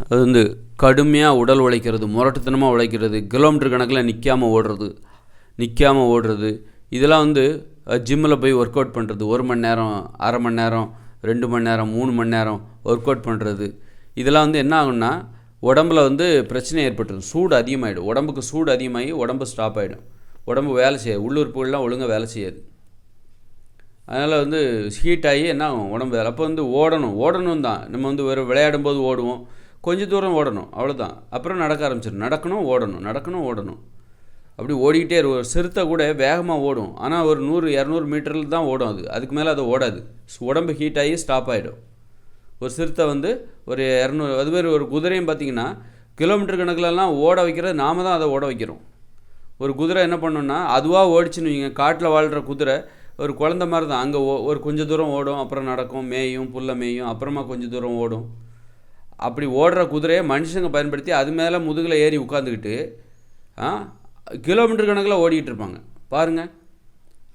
அது வந்து கடுமையாக உடல் உழைக்கிறது முரட்டுத்தனமாக உழைக்கிறது கிலோமீட்டர் கணக்கில் நிற்காமல் ஓடுறது நிற்காம ஓடுறது. இதெல்லாம் வந்து ஜிம்மில் போய் ஒர்க் அவுட் பண்ணுறது ஒரு மணி நேரம் அரை மணி நேரம் ரெண்டு மணி நேரம் மூணு மணி நேரம் ஒர்க் அவுட் பண்ணுறது இதெல்லாம் வந்து என்ன ஆகும்னா உடம்புல வந்து பிரச்சனை ஏற்பட்டுரும். சூடு அதிகமாகிடும் உடம்புக்கு சூடு அதிகமாகி உடம்பு ஸ்டாப் ஆகிடும் உடம்பு வேலை செய்யாது. உள்ளுறுப்புகள்லாம் ஒழுங்காக வேலை செய்யாது. அதனால் வந்து ஹீட் ஆகி என்ன ஆகும்? உடம்பு அப்போ வந்து ஓடணும். ஓடணும் தான் நம்ம வந்து வெறும் விளையாடும் போது ஓடுவோம். கொஞ்சம் தூரம் ஓடணும் அவ்வளோதான் அப்புறம் நடக்க ஆரம்பிச்சிடும் நடக்கணும் ஓடணும் நடக்கணும் ஓடணும். அப்படி ஓடிக்கிட்டே இருக்கும் ஒரு சிறுத்தை கூட வேகமாக ஓடும். ஆனால் ஒரு நூறு இரநூறு மீட்டரில் தான் ஓடும் அது. அதுக்கு மேலே அது ஓடாது. உடம்பு ஹீட் ஆகி ஸ்டாப் ஆகிடும் ஒரு சிறுத்தை வந்து ஒரு இரநூறு அது மாதிரி ஒரு குதிரையும் பார்த்திங்கன்னா கிலோமீட்டர் கணக்கிலலாம் ஓட வைக்கிறது நாம தான் அதை ஓட வைக்கிறோம். ஒரு குதிரை என்ன பண்ணோன்னா அதுவாக ஓடிச்சுன்னு வைங்க. காட்டில் வாழ்கிற குதிரை ஒரு குழந்த மாதிரி தான். அங்கே ஓ ஒரு கொஞ்சம் தூரம் ஓடும். அப்புறம் நடக்கும். மேயும் புல்ல மேயும் அப்புறமா கொஞ்சம் தூரம் ஓடும். அப்படி ஓடுற குதிரையை மனுஷங்க பயன்படுத்தி அது மேலே முதுகில் ஏறி உட்காந்துக்கிட்டு கிலோமீட்டர் கணக்கில் ஓடிக்கிட்டு இருப்பாங்க. பாருங்கள்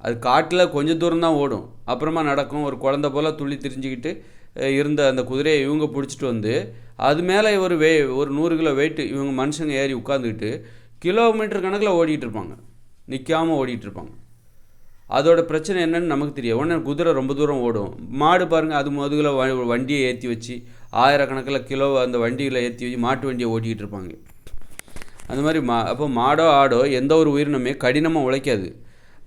அது காட்டில் கொஞ்சம் தூரம் தான் ஓடும். அப்புறமா நடக்கும். ஒரு குழந்த போல் துள்ளி திரிஞ்சுக்கிட்டு இருந்த அந்த குதிரையை இவங்க பிடிச்சிட்டு வந்து அது மேலே ஒரு வே ஒரு நூறு கிலோ வெயிட்டு இவங்க மனுஷங்க ஏறி உட்காந்துக்கிட்டு கிலோமீட்டர் கணக்கில் ஓடிக்கிட்டு இருப்பாங்க. நிற்காமல் ஓடிக்கிட்டு இருப்பாங்க. அதோட பிரச்சனை என்னன்னு நமக்கு தெரியும் உடனே குதிரை ரொம்ப தூரம் ஓடும். மாடு பாருங்கள் அது முதுகில் வண்டியை ஏற்றி வச்சு ஆயிரக்கணக்கில் கிலோ அந்த வண்டியில் ஏற்றி வச்சு மாட்டு வண்டியை ஓட்டிக்கிட்டு இருப்பாங்க. அந்த மாதிரி மா அப்போ மாடோ ஆடோ எந்த ஒரு உயிரினமே கடினமாக உழைக்காது.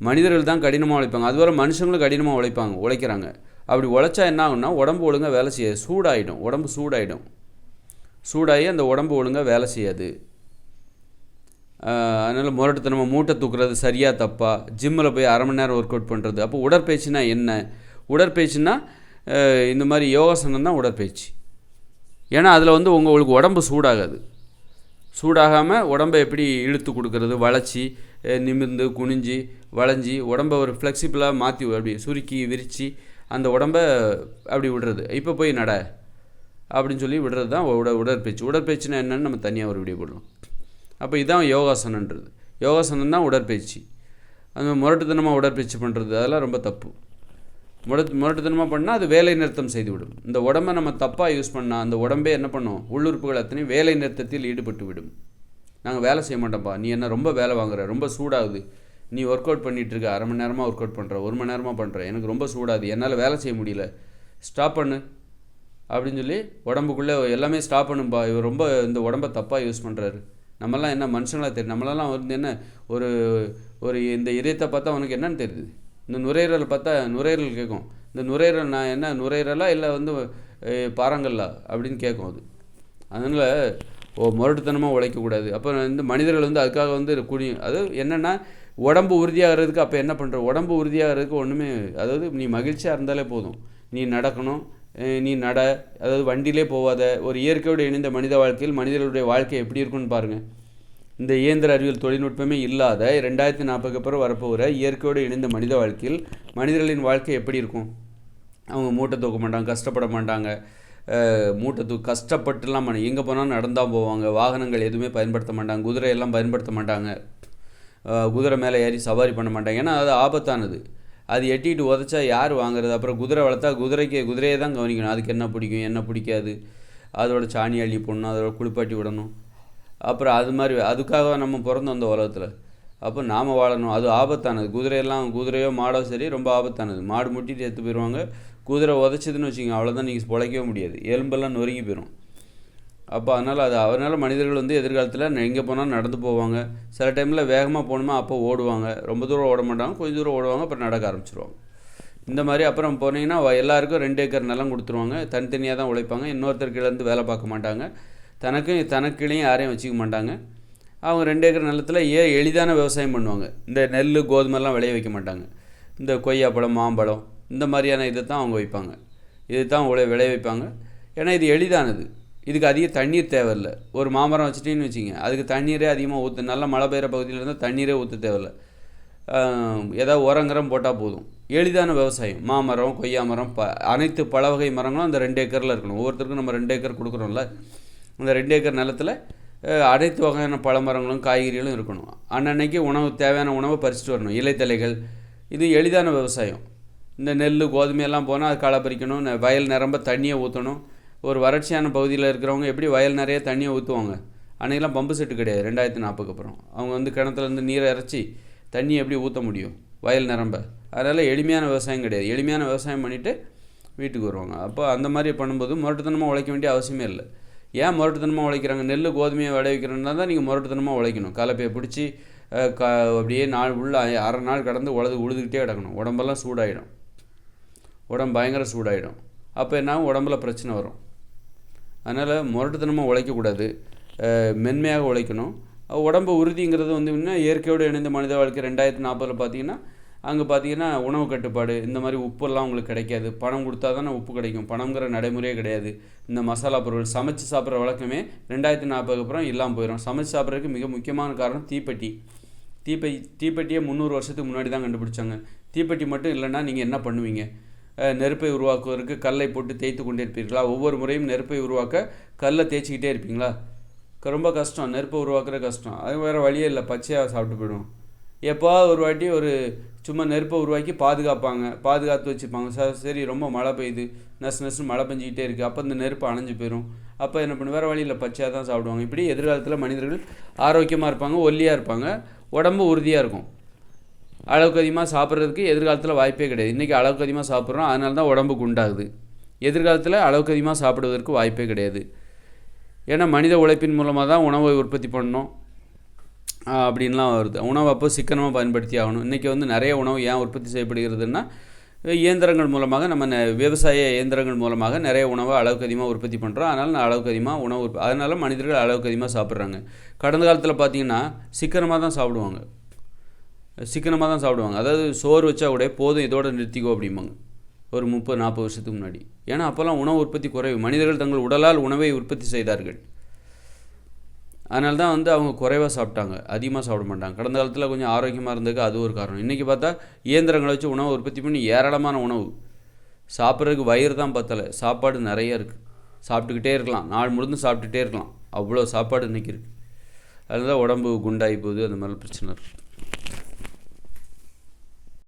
மனிதர்கள் தான் கடினமாக உழைப்பாங்க. அதுவரை மனுஷங்களும் கடினமாக உழைப்பாங்க உழைக்கிறாங்க. அப்படி உழைச்சா என்ன ஆகும்னா உடம்பு ஒழுங்காக வேலை செய்யாது. சூடாகிடும் உடம்பு சூடாகிடும் சூடாகி அந்த உடம்பு ஒழுங்காக வேலை செய்யாது. அதனால் முரட்டுத்தனமாக மூட்டை தூக்குறது சரியாக தப்பா? ஜிம்மில் போய் அரை மணி நேரம் ஒர்க் அவுட் பண்ணுறது அப்போ உடற்பயிற்சினா என்ன? உடற்பயிற்சினா இந்த மாதிரி யோகாசனம் தான் உடற்பயிற்சி. ஏன்னா அதில் வந்து உங்களுக்கு உடம்பு சூடாகாது. சூடாகாமல் உடம்பை எப்படி இழுத்து கொடுக்கறது? வளைச்சி நிமிர்ந்து குனிஞ்சு வளைஞ்சி உடம்பை ஒரு ஃப்ளெக்சிபிளாக மாற்றி அப்படி சுருக்கி விரித்து அந்த உடம்பை அப்படி விடுறது. இப்போ போய் நட அப்படின்னு சொல்லி விடுறது தான் உட உடற்பயிற்சி. உடற்பயிற்சினா என்னென்னு நம்ம தனியாக ஒரு வீடியோ போடலாம். அப்போ இதுதான் யோகாசனன்றது. யோகாசனம் தான் உடற்பயிற்சி. அந்த முரட்டுத்தனமாக உடற்பயிற்சி பண்ணுறது அதெல்லாம் ரொம்ப தப்பு. முரட்டு முரட்டுத்தனமாக பண்ணால் அது வேலை நிறுத்தம் செய்துவிடும். இந்த உடம்பை நம்ம தப்பாக யூஸ் பண்ணால் அந்த உடம்பே என்ன பண்ணும்? உள்ளுறுப்புகள் அத்தனையும் வேலை நிறுத்தத்தில் ஈடுபட்டு விடும் நாங்கள் வேலை செய்ய மாட்டோம்ப்பா நீ என்ன ரொம்ப வேலை வாங்குற ரொம்ப சூடாகுது. நீ ஒர்க் அவுட் பண்ணிகிட்ருக்க அரை மணி நேரமாக ஒர்க் அவுட் பண்ணுற ஒரு மணி நேரமாக பண்ணுற எனக்கு ரொம்ப சூடாகுது. என்னால் வேலை செய்ய முடியல. ஸ்டாப் பண்ணு. அப்படின்னு சொல்லி உடம்புக்குள்ளே எல்லாமே ஸ்டாப் பண்ணும்பா. இவர் ரொம்ப இந்த உடம்பை தப்பாக யூஸ் பண்ணுறாரு நம்மளாம் என்ன மனுஷங்களாக தெரியும் நம்மளெல்லாம் வந்து என்ன ஒரு ஒரு இந்த இதயத்தை பார்த்தா உனக்கு என்னன்னு தெரியுது. இந்த நுரையீரல் பார்த்தா நுரையீரல் கேட்கும். இந்த நுரையீரல் நான் என்ன நுரையீரலா இல்லை வந்து பாறாங்கல்லா அப்படின்னு கேட்கும் அது. அதனால் ஓ முரட்டுத்தனமாக உழைக்கக்கூடாது அப்போ வந்து மனிதர்கள் வந்து அதுக்காக வந்து குடி அது என்னென்னா உடம்பு உறுதியாகிறதுக்கு அப்போ என்ன பண்ணுற உடம்பு உறுதியாகிறதுக்கு ஒன்றுமே அதாவது நீ மகிழ்ச்சியாக இருந்தாலே போதும். நீ நடக்கணும் நீ நட அதாவது வண்டியிலே போகாத ஒரு இயற்கையோடு இணைந்த மனித வாழ்க்கையில் மனிதர்களுடைய வாழ்க்கை எப்படி இருக்குன்னு பாருங்கள் இந்த இயந்திர அறிவியல் தொழில்நுட்பமே இல்லாத ரெண்டாயிரத்தி நாற்பதுக்கு அப்புறம் வரப்போகிற இயற்கையோடு இணைந்த மனித வாழ்க்கையில் மனிதர்களின் வாழ்க்கை எப்படி இருக்கும்? அவங்க மூட்டை தூக்க மாட்டாங்க கஷ்டப்பட மாட்டாங்க. மூட்டை தூ கஷ்டப்பட்டுலாம் பண்ண எங்கே போனாலும் நடந்தால் போவாங்க. வாகனங்கள் எதுவுமே பயன்படுத்த மாட்டாங்க. குதிரையெல்லாம் பயன்படுத்த மாட்டாங்க. குதிரை மேலே ஏறி சவாரி பண்ண மாட்டாங்க. ஏன்னா அது ஆபத்தானது. அது எட்டிட்டு உதச்சா யார் வாங்குறது? அப்புறம் குதிரை வளர்த்தா குதிரைக்கு குதிரையை தான் கவனிக்கணும். அதுக்கு என்ன பிடிக்கும் என்ன பிடிக்காது? அதோட சாணி அள்ளி போடணும் அதோட குளிப்பாட்டி விடணும். அப்புறம் அது மாதிரி அதுக்காக நம்ம பிறந்தோம் அந்த உலகத்தில்? அப்போ நாம் வாழணும். அது ஆபத்தானது. குதிரையெல்லாம் குதிரையோ மாடோ சரி ரொம்ப ஆபத்தானது. மாடு முட்டிட்டு எடுத்து போயிடுவாங்க குதிரை உதச்சதுன்னு வச்சுக்கோங்க அவ்வளோதான் நீங்கள் பிழைக்கவே முடியாது. எலும்பெல்லாம் நொறுங்கி போயிடும் அப்போ அதனால் அது அதனால் மனிதர்கள் வந்து எதிர்காலத்தில் எங்கே போனாலும் நடந்து போவாங்க. சில டைமில் வேகமாக போகணுமா அப்போ ஓடுவாங்க. ரொம்ப தூரம் ஓட மாட்டாங்க. கொஞ்சம் தூரம் ஓடுவாங்க அப்புறம் நடக்க ஆரம்பிச்சிருவாங்க. இந்த மாதிரி அப்புறம் போனீங்கன்னா எல்லாருக்கும் ரெண்டு ஏக்கர் நிலம் கொடுத்துருவாங்க. தனித்தனியாக தான் உழைப்பாங்க. இன்னொருத்தர் கீழேருந்து வேலை பார்க்க மாட்டாங்க. தனக்கும் தனக்குள்ளேயும் யாரையும் வச்சுக்க மாட்டாங்க. அவங்க ரெண்டு ஏக்கர் நிலத்தில் ஏ எளிதான விவசாயம் பண்ணுவாங்க. இந்த நெல் கோதுமைலாம் விளைய வைக்க மாட்டாங்க. இந்த கொய்யாப்பழம் மாம்பழம் இந்த மாதிரியான இதை தான் அவங்க வைப்பாங்க. இது தான் உழை விளைய வைப்பாங்க. ஏன்னா இது எளிதானது. இதுக்கு அதிக தண்ணீர் தேவையில்லை. ஒரு மாமரம் வச்சுட்டீங்கன்னு வச்சுங்க அதுக்கு தண்ணீரே அதிகமாக ஊற்று நல்ல மழை பெய்கிற பகுதியில் இருந்தால் தண்ணீரே ஊற்ற தேவையில்லை. ஏதாவது உரங்கரம் போட்டால் போதும். எளிதான விவசாயம். மாமரம் கொய்யா மரம் ப அனைத்து பல வகை மரங்களும் அந்த ரெண்டு ஏக்கரில் இருக்கணும். ஒவ்வொருத்தருக்கும் நம்ம ரெண்டு ஏக்கர் கொடுக்குறோம்ல. அந்த ரெண்டு ஏக்கர் நிலத்தில் அனைத்து வகையான பழமரங்களும் காய்கறிகளும் இருக்கணும். அன்னன்னைக்கு உணவு தேவையான உணவை பறிச்சுட்டு வரணும். இலைத்தலைகள் இது எளிதான விவசாயம். இந்த நெல் கோதுமையெல்லாம் போனால் அது களை பறிக்கணும் வயல் நிரம்ப தண்ணியை ஊற்றணும் ஒரு வறட்சியான பகுதியில் இருக்கிறவங்க எப்படி வயல் நிறைய தண்ணியை ஊற்றுவாங்க அன்றைக்கெல்லாம் பம்பு செட்டு கிடையாது ரெண்டாயிரத்தி நாற்பதுக்கு அப்புறம். அவங்க வந்து கிணத்துலேருந்து நீரை இறச்சி தண்ணியை எப்படி ஊற்ற முடியும்? வயல் நிரம்ப. அதனால் எளிமையான விவசாயம் கிடையாது. எளிமையான விவசாயம் பண்ணிவிட்டு வீட்டுக்கு வருவாங்க. அப்போ அந்த மாதிரி பண்ணும்போது முரட்டுத்தனமாக உழைக்க வேண்டிய அவசியமே இல்லை. ஏன் முரட்டுத்தனமாக உழைக்கிறாங்க? நெல் கோதுமையை விளைவிக்கிறோன்னா தான் நீங்கள் முரட்டுத்தனமாக உழைக்கணும். கலப்பையை பிடிச்சி க அப்படியே நாள் உள்ள அரை நாள் கடந்து உழது உழுதுகிட்டே கிடக்கணும். உடம்பெல்லாம் சூடாயிடும். உடம்பு பயங்கர சூடாயிடும். அப்போ என்ன உடம்புல பிரச்சனை வரும். அதனால் முரட்டுத்தனமாக உழைக்கக்கூடாது. மென்மையாக உழைக்கணும். உடம்பு உறுதிங்கிறது வந்து இன்னும் இயற்கையோடு இணைந்த மனித வாழ்க்கை. ரெண்டாயிரத்தி நாற்பதில் பார்த்தீங்கன்னா அங்கே பார்த்தீங்கன்னா உணவு கட்டுப்பாடு இந்த மாதிரி உப்பெல்லாம் உங்களுக்கு கிடைக்காது. பணம் கொடுத்தா தானே உப்பு கிடைக்கும். பணங்கிற நடைமுறையே கிடையாது. இந்த மசாலா பொருள் சமைச்சு சாப்பிட்ற வழக்கமே ரெண்டாயிரத்தி நாற்பதுக்கு அப்புறம் இல்லாமல் போயிடும் சமைச்சு சாப்பிட்றதுக்கு மிக முக்கியமான காரணம் தீப்பெட்டி. தீப்பெட்டி தீப்பெட்டியை முந்நூறு வருஷத்துக்கு முன்னாடி தான் கண்டுபிடிச்சாங்க. தீப்பெட்டி மட்டும் இல்லைன்னா நீங்கள் என்ன பண்ணுவீங்க? நெருப்பை உருவாக்குவதற்கு கல்லை போட்டு தேய்த்து கொண்டே இருப்பீர்களா? ஒவ்வொரு முறையும் நெருப்பை உருவாக்க கல்லை தேய்ச்சிக்கிட்டே இருப்பீங்களா? ரொம்ப கஷ்டம். நெருப்பை உருவாக்குற கஷ்டம். அது வேறு வழியே இல்லை. பச்சையாக சாப்பிட்டு போயிடும் எப்போவாவது ஒரு வாட்டி ஒரு சும்மா நெருப்பை உருவாக்கி பாதுகாப்பாங்க. பாதுகாத்து வச்சுப்பாங்க. சார் சரி ரொம்ப மழை பெய்யுது. நசு நசுன்னு மழை பெஞ்சிக்கிட்டே இருக்குது அப்போ இந்த நெருப்பு அணைஞ்சு போயிடும் அப்போ என்ன பண்ணு வேறு வழியில் பச்சையாக தான் சாப்பிடுவாங்க. இப்படி எதிர்காலத்தில் மனிதர்கள் ஆரோக்கியமாக இருப்பாங்க ஒல்லியாக இருப்பாங்க. உடம்பு உறுதியாக இருக்கும். அளவுக்கு அதிகமாக சாப்பிட்றதுக்கு எதிர்காலத்தில் வாய்ப்பே கிடையாது. இன்றைக்கி அளவுக்கு அதிகமாக சாப்பிட்றோம். அதனால தான் உடம்பு குண்டாகுது எதிர்காலத்தில் அளவுக்கு அதிகமாக சாப்பிடுவதற்கு வாய்ப்பே கிடையாது. ஏன்னா மனித உழைப்பின் மூலமாக தான் உணவை உற்பத்தி பண்ணணும். அப்படின்லாம் வருது. உணவை அப்போ சிக்கனமாக பயன்படுத்தி ஆகணும். இன்றைக்கி வந்து நிறைய உணவு ஏன் உற்பத்தி செய்யப்படுகிறதுன்னா இயந்திரங்கள் மூலமாக நம்ம விவசாய இயந்திரங்கள் மூலமாக நிறைய உணவை அளவுக்கு அதிகமாக உற்பத்தி பண்ணுறோம் அதனால் நான் அளவுக்கு அதிகமாக உணவு உற்ப அதனால் மனிதர்கள் அளவுக்கு அதிகமாக சாப்பிட்றாங்க. கடந்த காலத்தில் பார்த்தீங்கன்னா சிக்கனமாக தான் சாப்பிடுவாங்க. சிக்கனமாக தான் சாப்பிடுவாங்க. அதாவது சோறு வச்சா கூட போதும் இதோடு நிறுத்திக்கோ அப்படிம்பாங்க. ஒரு முப்பது நாற்பது வருஷத்துக்கு முன்னாடி. ஏன்னா அப்போல்லாம் உணவு உற்பத்தி குறைவு. மனிதர்கள் தங்கள் உடலால் உணவை உற்பத்தி செய்தார்கள். அதனால தான் வந்து அவங்க குறைவாக சாப்பிட்டாங்க. அதிகமாக சாப்பிட மாட்டாங்க. கடந்த காலத்தில் கொஞ்சம் ஆரோக்கியமாக இருந்ததுக்கு அது ஒரு காரணம். இன்றைக்கி பார்த்தா இயந்திரங்களை வச்சு உணவு உற்பத்தி பண்ணி ஏராளமான உணவு. சாப்பிட்றதுக்கு வயிறு தான் பத்தலை. சாப்பாடு நிறைய இருக்குது சாப்பிட்டுக்கிட்டே இருக்கலாம். நாள் முழுதும் சாப்பிட்டுட்டே இருக்கலாம். அவ்வளோ சாப்பாடு இன்றைக்கி இருக்குது அதுதான் உடம்பு குண்டாகி போகுது. அந்த மாதிரி பிரச்சனை இருக்குது